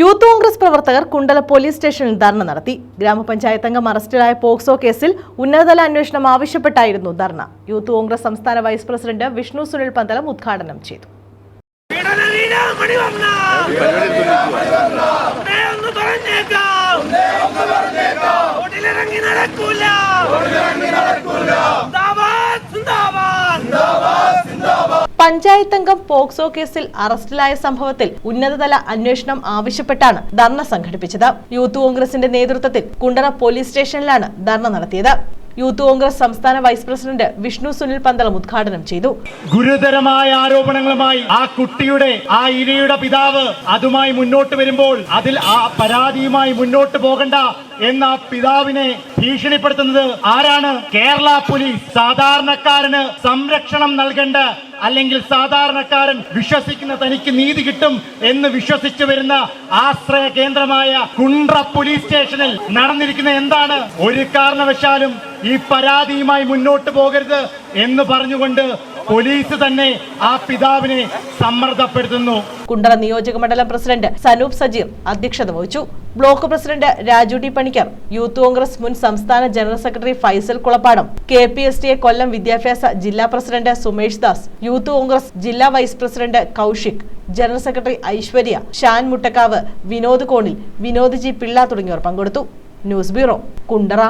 Youth Congress പ്രവർത്തകർ Kundala police സ്റ്റേഷനിൽ ധർണ നടത്തി. ഗ്രാമപഞ്ചായത്ത് അംഗം അറസ്റ്റിലായ പോക്സോ കേസിൽ ഉന്നതതല അന്വേഷണം ആവശ്യപ്പെട്ടായിരുന്നു ധർണ. യൂത്ത് കോൺഗ്രസ് സംസ്ഥാന വൈസ് പ്രസിഡന്റ് വിഷ്ണു സുനിൽ പന്തലം ഉദ്ഘാടനം ചെയ്തു. നടക്കൂല പഞ്ചായത്ത് അംഗം പോക്സോ കേസിൽ അറസ്റ്റിലായ സംഭവത്തിൽ ഉന്നതതല അന്വേഷണം ആവശ്യപ്പെട്ടാണ് ധർണ സംഘടിപ്പിച്ചത്. യൂത്ത് കോൺഗ്രസിന്റെ നേതൃത്വത്തിൽ കുണ്ടറ പോലീസ് സ്റ്റേഷനിലാണ് ധർണ നടത്തിയത്. യൂത്ത് കോൺഗ്രസ് സംസ്ഥാന വൈസ് പ്രസിഡന്റ് വിഷ്ണു സുനിൽ പന്തളം ഉദ്ഘാടനം ചെയ്തു. ഗുരുതരമായ ആരോപണങ്ങളുമായി ആ കുട്ടിയുടെ ആ ഇരയുടെ പിതാവ് അതുമായി മുന്നോട്ട് വരുമ്പോൾ അതിൽ ആ പരാതിയുമായി മുന്നോട്ട് പോകണ്ട എന്ന പിതാവിനെ ഭീഷണിപ്പെടുത്തുന്നത് ആരാണ്? കേരള പോലീസ്. സാധാരണക്കാരന് സംരക്ഷണം നൽകേണ്ട അല്ലെങ്കിൽ സാധാരണക്കാരൻ വിശ്വസിക്കുന്ന തനിക്ക് നീതി കിട്ടും എന്ന് വിശ്വസിച്ചു വരുന്ന ആശ്രയ കേന്ദ്രമായ കുണ്ട്ര പോലീസ് സ്റ്റേഷനിൽ നടന്നിരിക്കുന്ന എന്താണ്? ഒരു കാരണവശാലും ഈ പരാതിയുമായി മുന്നോട്ട് പോകരുത് എന്ന് പറഞ്ഞുകൊണ്ട് പോലീസ് തന്നെ ആ പിതാവിനെ സമ്മർദ്ദപ്പെടുത്തുന്നു. കുണ്ടറ നിയോജക മണ്ഡലം പ്രസിഡന്റ് സനൂപ് സജീർ അധ്യക്ഷത വഹിച്ചു. Block president Raju T Panicker youth congress മുൻ സംസ്ഥാന general secretary Faisal Kulappadam K P S T A Kollam വിദ്യാഭ്യാസ ജില്ലാ president Sumesh Das youth congress ജില്ലാ vice president Kaushik general secretary Aishwarya Shan Muttakkavu Vinod കോണിൽ Vinod G Pillai തുടങ്ങിയവർ പങ്കെടുത്തു. News bureau Kundara.